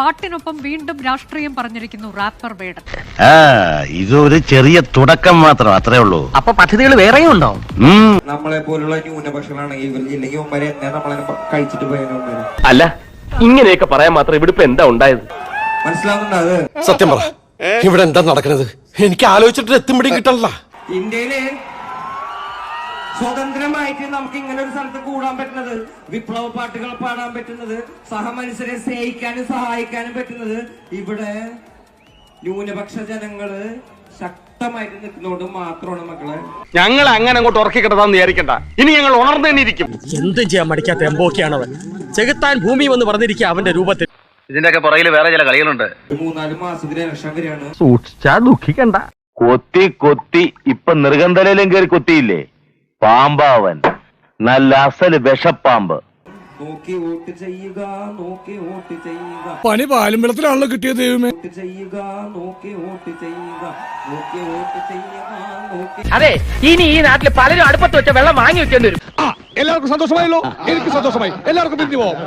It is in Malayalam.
പാട്ടിനൊപ്പം വീണ്ടും രാഷ്ട്രീയം പറഞ്ഞിരിക്കുന്നു റാപ്പർ വേടൻ. ആ ഇതൊരു ചെറിയ തുടക്കം മാത്രം അത്രേ ഉള്ളൂ. അപ്പൊ പദ്ധതികൾ വേറെയും ഉണ്ടോ നമ്മളെ പോലുള്ള ഇല്ലെങ്കിൽ എന്നെ നമ്മളെ കഴിച്ചിട്ട് അല്ല ഇങ്ങനെയൊക്കെ പറയാൻ മാത്രം ഇവിടെ ഇപ്പൊ എന്താ ഉണ്ടായത്? മനസ്സിലാവുന്നുണ്ടോ സത്യം പറ. ഇവിടെ എന്താ നടക്കുന്നത് എനിക്ക് ആലോചിച്ചിട്ട് എത്തുമ്പോഴും കിട്ടണല്ല. ഇന്ത്യയിൽ സ്വതന്ത്രമായിട്ട് നമുക്ക് ഇങ്ങനെ ഒരു സ്ഥലത്ത് കൂടാൻ പറ്റുന്നത് വിപ്ലവ പാട്ടുകൾ പാടാൻ പറ്റുന്നത് സഹമനുഷ്യരെ സ്നേഹിക്കാനും സഹായിക്കാനും പറ്റുന്നത് ഇവിടെ ന്യൂനപക്ഷ ജനങ്ങൾ ശക്തമായിട്ട് നിൽക്കുന്നതുകൊണ്ട് മാത്രമാണ് മക്കളെ. ഞങ്ങൾ അങ്ങനെ അങ്ങോട്ട് ഉറക്കി കിടത്താന്ന് വിചാരിക്കണ്ട. ഇനി ഞങ്ങൾ ഉണർന്നു തന്നെ ഇരിക്കും. എന്തും ചെയ്യാൻ മടിക്കാത്ത എമ്പോക്കിയാണവൻ ചെകുത്താൻ ഭൂമി വന്ന് പറഞ്ഞിരിക്കുക അവന്റെ രൂപത്തിൽ. ഇതിന്റെയൊക്കെ പുറകിൽ വേറെ ചില കളികളുണ്ട്. മൂന്നാൽ മാസത്തിന് ഇലക്ഷൻ വരെയാണ്. സൂക്ഷിച്ചാ ദുഃഖിക്കണ്ട. കൊത്തി കൊത്തി. ഇപ്പൊ നിർഗന്ധലയിലും കയറി കൊത്തിയില്ലേ? പാമ്പാവൻ. നല്ല അസൽ വിഷപ്പാമ്പ്. നോക്കി വോട്ട് ചെയ്യുക നോക്കി വോട്ട് ചെയ്യുക. പണി പാലും വെള്ളത്തിലാണല്ലോ കിട്ടിയത് ദൈവമേ. വോട്ട് ചെയ്യുക നോക്കി വോട്ട് ചെയ്യുക. നോക്കി വോട്ട് ചെയ്യുക നോക്കി അതെ ഇനി ഈ നാട്ടിൽ പലരും അടുപ്പത്ത് വെച്ച വെള്ളം വാങ്ങി വെക്കേണ്ടി വരും. എല്ലാവർക്കും സന്തോഷമായല്ലോ. എനിക്ക് സന്തോഷമായി. എല്ലാവർക്കും പിരിഞ്ഞു പോവാം.